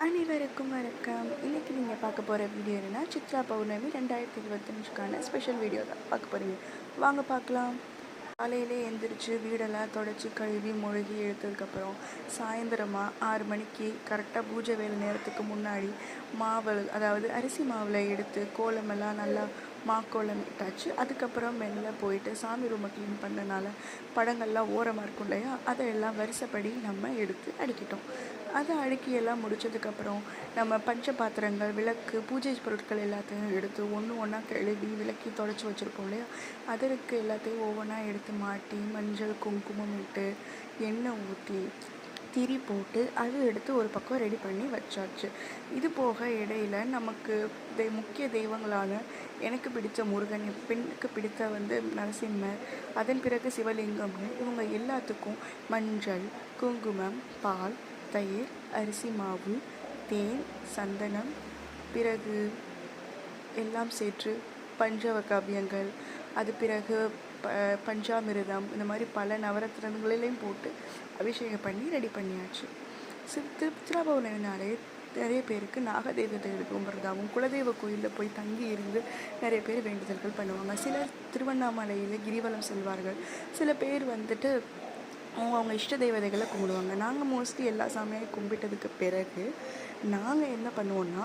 அனைவருக்கும் வணக்கம். இன்றைக்கி நீங்கள் பார்க்க போகிற வீடியோ என்னென்னா சித்ரா பௌர்ணமி ரெண்டாயிரத்தி இருபத்தஞ்சுக்கான ஸ்பெஷல் வீடியோ தான் பார்க்க போகிறீங்க வாங்க பார்க்கலாம். காலையிலே எழுந்திரிச்சு வீடெல்லாம் தொடச்சி கழுவி மொழுகி எடுத்ததுக்கப்புறம் சாயந்தரமாக ஆறு மணிக்கு கரெக்டாக பூஜை வேலை நேரத்துக்கு முன்னாடி மாவு அதாவது அரிசி மாவில் எடுத்து கோலமெல்லாம் நல்லா மாக்கோலம் இட்டாச்சு அதுக்கப்புறம் மெல்ல போயிட்டு சாமி ரூமை க்ளீன் பண்ணனால படங்கள்லாம் ஓரமாக இருக்கும் இல்லையா? அதையெல்லாம் வரிசைப்படி நம்ம எடுத்து அடுக்கிட்டோம். அதை அடுக்கி எல்லாம் முடிச்சதுக்கப்புறம் நம்ம பஞ்ச பாத்திரங்கள் விளக்கு பூஜை பொருட்கள் எல்லாத்தையும் எடுத்து ஒன்று ஒன்றா கழுவி விளக்கி தொடச்சி வச்சுருப்போம் இல்லையா? அதற்கு எல்லாத்தையும் ஒவ்வொன்றா எடுத்து மாட்டி மஞ்சள் குங்குமம் விட்டு எண்ணெய் ஊற்றி திரி போட்டு அது எடுத்து ஒரு பக்கம் ரெடி பண்ணி வச்சாச்சு. இது போக இடையில நமக்கு முக்கிய தெய்வங்களான எனக்கு பிடித்த முருகன் பெண்ணுக்கு பிடித்த வந்து நரசிம்மர் அதன் பிறகு சிவலிங்கம்னு இவங்க எல்லாத்துக்கும் மஞ்சள் குங்குமம் பால் தயிர் அரிசி மாவு தேன் சந்தனம் பிறகு எல்லாம் சேர்த்து பஞ்சவ காவியங்கள் அது பிறகு ப பஞ்சாமிரதம் இந்த மாதிரி பல நவரத்னங்களையும் போட்டு அபிஷேகம் பண்ணி ரெடி பண்ணியாச்சு. சித் திருச்சிராபவனாலே நிறைய பேருக்கு நாகதெய்வத்தை கும்பிட்றதாகவும் குலதெய்வ கோயிலில் போய் தங்கி இருந்து நிறைய பேர் வேண்டுதல்கள் பண்ணுவாங்க. சிலர் திருவண்ணாமலையில் கிரிவலம் செல்வார்கள். சில பேர் வந்துட்டு அவங்க அவங்க இஷ்ட தெய்வதைகளை கும்பிடுவாங்க. நாங்கள் மோஸ்ட்லி எல்லா சாமியாக கும்பிட்டதுக்கு பிறகு நாங்கள் என்ன பண்ணுவோன்னா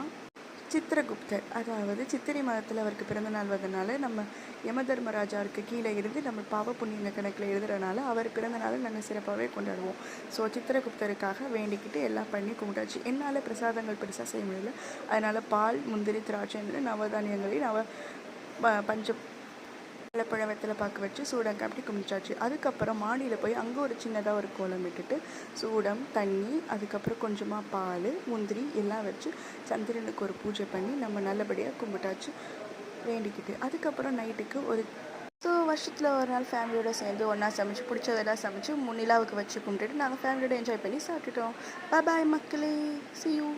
சித்திரகுப்தர். அதாவது சித்திரை மாதத்தில் அவருக்கு பிறந்த நாள் வந்தனால நம்ம யம தர்மராஜாவுக்கு கீழே இருந்து நம்ம பாவ புண்ணிய கணக்கில் எழுதுறனால அவர் பிறந்த நாளை நாங்கள் சிறப்பாகவே கொண்டாடுவோம். ஸோ சித்திரகுப்தருக்காக வேண்டிக்கிட்டு எல்லாம் பண்ணி கும்பிட்டாச்சு. என்னால் பிரசாதங்கள் பெருசாக செய்ய முடியல. அதனால் பால் முந்திரி திராட்சை நவதானியங்களையும் நவ ப- பஞ்ச வாழைப்பழம் வெத்தலை பாக்கு வச்சு சூடம் காப்பி குமிச்சாச்சு. அதுக்கப்புறம் மாடியில் போய் அங்கே ஒரு சின்னதாக ஒரு கோலம் விட்டுட்டு சூடம் தண்ணி அதுக்கப்புறம் கொஞ்சமாக பால் முந்திரி எல்லாம் வச்சு சந்திரனுக்கு ஒரு பூஜை பண்ணி நம்ம நல்லபடியாக கும்பிட்டாச்சு. வேண்டிக்கிட்டு. அதுக்கப்புறம் நைட்டுக்கு ஒரு ஸோ வருஷத்தில் ஒரு நாள் ஃபேமிலியோட சேர்ந்து ஒன்றா சமைச்சு பிடிச்சதெல்லாம் சமைச்சு நிலாவுக்கு வச்சு கும்பிட்டுட்டு நாங்கள் ஃபேமிலியோட என்ஜாய் பண்ணி சாப்பிட்டுட்டோம். பாய் மக்களே சி யூ